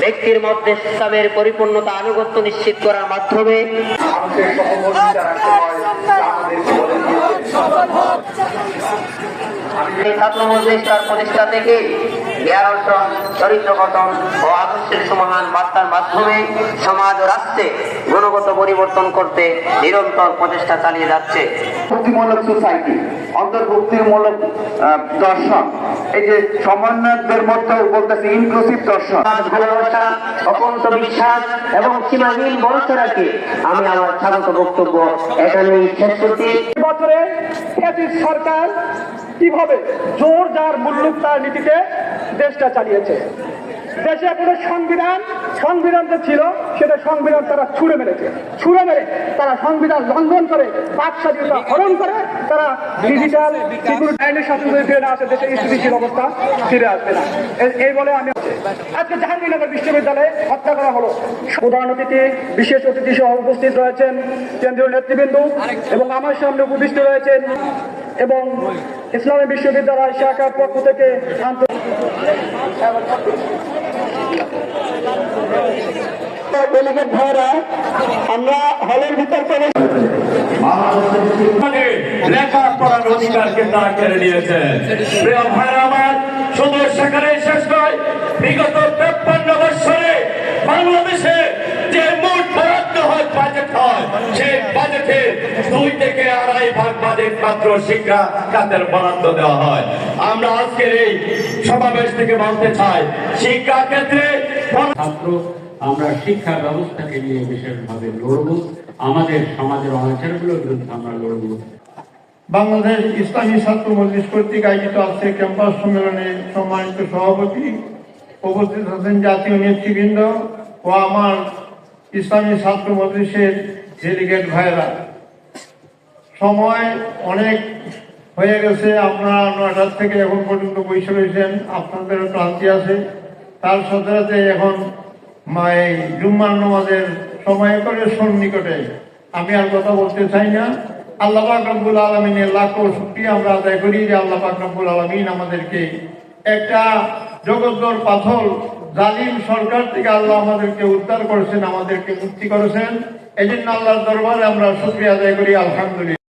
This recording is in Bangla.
ব্যক্তির মধ্যে ইসলামের পরিপূর্ণতা আনুগত্য নিশ্চিত করার মাধ্যমে মানুষের সহমর্মিতা রাখতে হয় তা আমাদের ছাত্র মজলিস তার প্রতিষ্ঠা থেকে জ্ঞান অর্জন চরিত্র গঠন ও আদর্শের সমাধান বার্তার মাধ্যমে সমাজ ও রাষ্ট্রে গুণগত পরিবর্তন করতে নিরন্তর প্রচেষ্টা চালিয়ে যাচ্ছে। অন্তর্ভুক্তিমূলক সোসাইটি অন্তর্ভুক্তিমূলক আহ, দর্শন এই যে সমন্বয়কদের মধ্যে বলতেছে ইনক্লুসিভ দর্শন। ভালোবাসা অপন্ত বিশ্বাস এবং সীমাহীন ভরসা রাখে আমি আমার স্বাগত বক্তব্য এখানেই শেষ করছি। বছরে ফ্যাসিস্ট সরকার কীভাবে জোর যার মুল্লুক তার নীতিতে দেশটা চালিয়েছে। দেশে কোনো সংবিধান সংবিধান তো ছিল সেটা সংবিধান তারা ছুঁড়ে মেরেছে। ছুঁড়ে মেরে তারা সংবিধান লঙ্ঘন করে বাক স্বাধীনতা হরণ করে, তারা ডিজিটাল সিকিউরিটি আইনের যদি ফিরে না আসে, দেশে স্থিতিশীল অবস্থা ফিরে আসবে না। এই বলে আমি আজকে জাহাঙ্গীরনগর বিশ্ববিদ্যালয়ে হত্যা করা হলো। প্রধান অতিথি, বিশেষ অতিথি সহ উপস্থিত রয়েছেন কেন্দ্রীয় নেতৃবৃন্দ এবং আমার সামনে উপবিষ্ট রয়েছেন এবং ইসলামী বিশ্ববিদ্যালয় শাখার পক্ষ থেকে আন্তর্জাতিক ডেলিগেট ভাইরা আমরা হলের ভিতর প্রবেশ লেখাপড়ার অধিকারকে তারা কেড়ে নিয়েছে। প্রিয় ভাইরা আমার শুধু সেখানে শেষ নয় বিগত তেপ্পান্ন বৎসরে বাংলাদেশে যে মোট বরাদ্দ হয় বাজেট হয় সেই বাজেটে দুই থেকে আড়াই ভাগ বাজেট মাত্র শিক্ষা খাতের বরাদ্দ দেওয়া হয়। আমরা আজকের এই সমাবেশ থেকে বলতে চাই শিক্ষা ক্ষেত্রে ছাত্র আমরা শিক্ষা ব্যবস্থাকে নিয়ে বিশেষভাবে লড়ব। আমাদের সমাজের অনাচারগুলোর বিরুদ্ধে আমরা লড়ব। বাংলাদেশ ইসলামী ছাত্র মজলিস কর্তৃক আয়োজিত আজকে ক্যাম্পাস সম্মেলনে সম্মানিত সভাপতি উপস্থিত আছেন জাতীয় নেতৃবৃন্দ ও আমার ইসলামী ছাত্র মজলিসের ডেলিগেট ভাইরা সময় অনেক হয়ে গেছে, আপনারা নয়টার থেকে এখন পর্যন্ত বসে রয়েছেন, আপনাদের ক্লান্তি আছে। তার সাথে সাথে এখন মা- এই জুম্মার নামাজের সময় করে সন্নিকটে আমি আর কথা বলতে চাই না। আল্লাহ রব্বুল আলমিনের লাখো শুক্রিয়া আমরা আদায় করি যে আল্লাহ রব্বুল আলমিন আমাদেরকে একটা জগদ্দর পাথর, জালিম সরকার থেকে আল্লাহ আমাদেরকে উদ্ধার করেছেন, আমাদেরকে মুক্তি করেছেন। এই জন্য আল্লাহর দরবারে আমরা শুক্রিয়া আদায় করি, আলহামদুলিল্লাহ।